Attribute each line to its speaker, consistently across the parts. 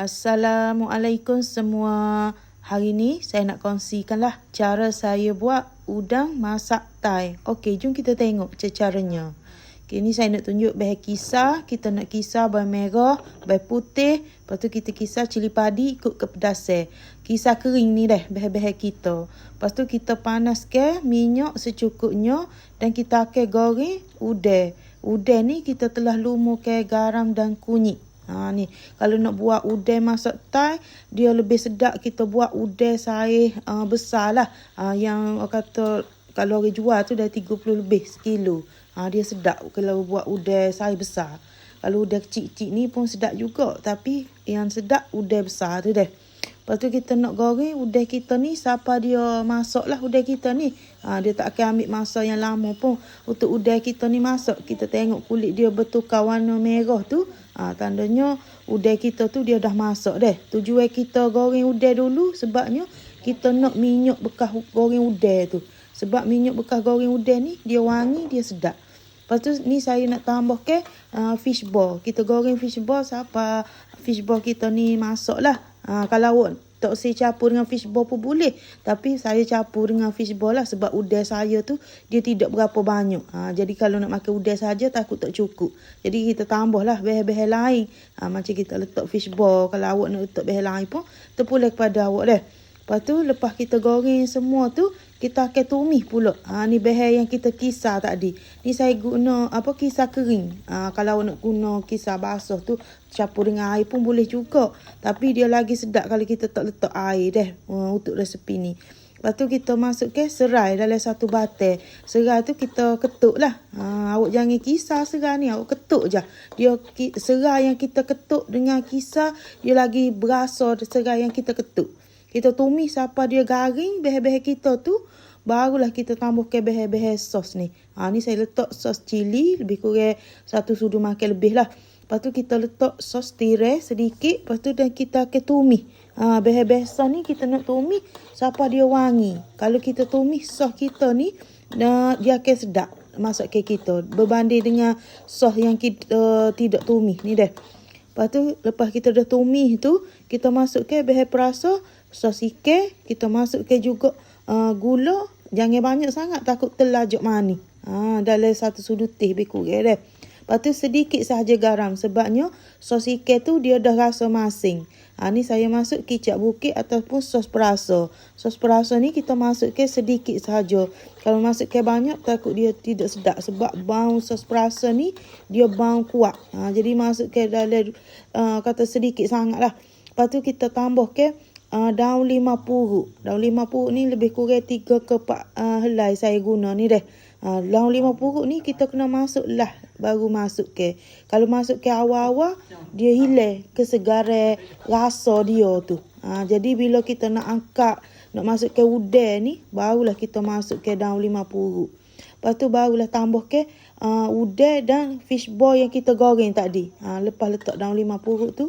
Speaker 1: Assalamualaikum semua. Hari ni saya nak kongsikanlah cara saya buat udang masak Thai. Okey, jom kita tengok caranya. Okay, ni saya nak tunjuk bahan kisar. Kita nak kisar bawang merah, bawang putih. Lepas tu kita kisar cili padi ikut kepedasnya. Kisar kering ni dah bahan-bahan kita. Lepas tu kita panaskan minyak secukupnya. Dan kita akan goreng udang. Udang ni kita telah lumurkan garam dan kunyit. Ha ni kalau nak buat udang masak Thai dia lebih sedap kita buat udang saiz uh, besarlah. Uh, yang orang kata kalau orang jual tu dah 30 lebih sekilo. Ha dia sedap kalau buat udang saiz besar. Kalau udang kecil-kecil ni pun sedap juga tapi yang sedap udang besar tu dah. Lepas tu kita nak goreng udang kita ni siapa dia masak lah udang kita ni. Ha, dia tak akan ambil masa yang lama pun untuk udang kita ni masak. Kita tengok kulit dia bertukar warna merah tu. Ha, tandanya udang kita tu dia dah masak dah. Tujuan kita goreng udang dulu sebabnya kita nak minyak bekas goreng udang tu. Sebab minyak bekas goreng udang ni dia wangi, dia sedap. Lepas tu ni saya nak tambah ke uh, fish ball. Kita goreng fish ball siapa fish ball kita ni masak lah. Ha, kalau tak saya campur dengan fish ball pun boleh. Tapi saya campur dengan fish ball lah sebab udang saya tu dia tidak berapa banyak. Ha, jadi kalau nak makan udang saja takut tak cukup. Jadi kita tambah lah bahan-bahan lain. Ha, macam kita letak fish ball. Kalau awak nak letak bahan lain pun terpulih kepada awak dah. Lepas tu lepas kita goreng semua tu kita akan tumis pula. Ha, ni bahan yang kita kisar tadi. Ni saya guna apa kisar kering. Ha, kalau nak guna kisar basah tu campur dengan air pun boleh juga. Tapi dia lagi sedap kalau kita tak letak air dah uh, untuk resepi ni. Lepas tu kita masuk ke serai dalam satu batai. Serai tu kita ketuk lah. Ha, awak jangan kisar serai ni. Awak ketuk je. Dia serai yang kita ketuk dengan kisar. Dia lagi berasa serai yang kita ketuk. Kita tumis apa dia garing, beheh-beheh kita tu. Barulah kita tambahkan beheh-beheh sos ni. Ha, ni saya letak sos cili. Lebih kurang satu sudu makan lebih lah. Lepas tu kita letak sos tirai sedikit. Lepas tu dan kita akan tumis. Ha, beheh-beheh sos ni kita nak tumis. Siapa dia wangi. Kalau kita tumis sos kita ni. Nah, dia akan sedap. Masak ke kita. Berbanding dengan sos yang kita uh, tidak tumis ni dah. Lepas tu lepas kita dah tumis tu. Kita masuk ke beheh perasa sos ikan kita masukkan juga uh, gula. Jangan banyak sangat takut terlajak manis. Ha dalam satu sudut teh lebih kurang dah lepas tu sedikit sahaja garam. Sebabnya sos ikan tu dia dah rasa masing. Ha ni saya masuk kicap bukit ataupun sos perasa. Sos perasa ni kita masukkan sedikit sahaja. Kalau masukkan banyak takut dia tidak sedap. Sebab bau sos perasa ni dia bau kuat. Ha jadi masukkan dalam uh, kata sedikit sangatlah lepas tu kita tambah ke uh, daun lima puruk. Daun lima puruk ni lebih kurang tiga ke empat uh, helai saya guna ni deh. Uh, daun lima puruk ni kita kena masuk lah baru masuk ke. Kalau masuk ke awal-awal dia hilang kesegaran rasa dia tu. Uh, jadi bila kita nak angkat nak masuk ke udang ni barulah kita masuk ke daun lima puruk. Lepas tu barulah tambah ke uh, udang dan fish ball yang kita goreng tadi. Uh, lepas letak daun lima puruk tu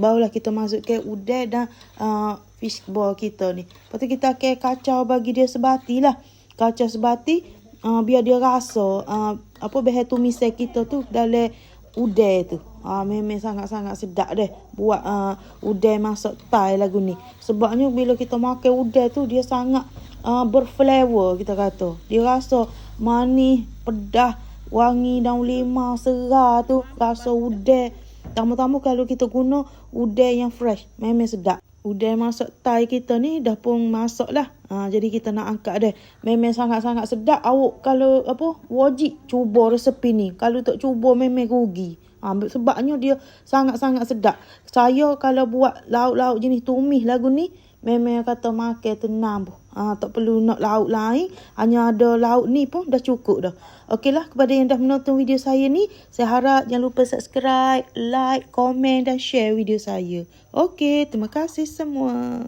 Speaker 1: barulah kita masukkan udang dan uh, fish ball kita ni. Lepas tu kita akan kacau bagi dia sebati lah. Kacau sebati uh, biar dia rasa uh, apa bahan tumisan kita tu dalam udang tu. Ah uh, memang sangat-sangat sedap deh buat uh, udang masak Thai lagu ni. Sebabnya bila kita makan udang tu dia sangat uh, berflavor kita kata. Dia rasa manis, pedas, wangi daun lima, serah tu, rasa udang. Tamu-tamu kalau kita guna udang yang fresh, memang sedap. Udang masak Thai kita ni dah pun masak lah. Ha, jadi kita nak angkat dia. Memang sangat-sangat sedap. Awak kalau apa wajib cuba resepi ni. Kalau tak cuba memang rugi. Ha, sebabnya dia sangat-sangat sedap. Saya kalau buat lauk-lauk jenis tumis lagu ni, memang kata makan tenang pun. Ha, tak perlu nak lauk lain. Hanya ada lauk ni pun dah cukup dah. Okeylah kepada yang dah menonton video saya ni. Saya harap jangan lupa subscribe, like, komen dan share video saya. Okey, terima kasih semua.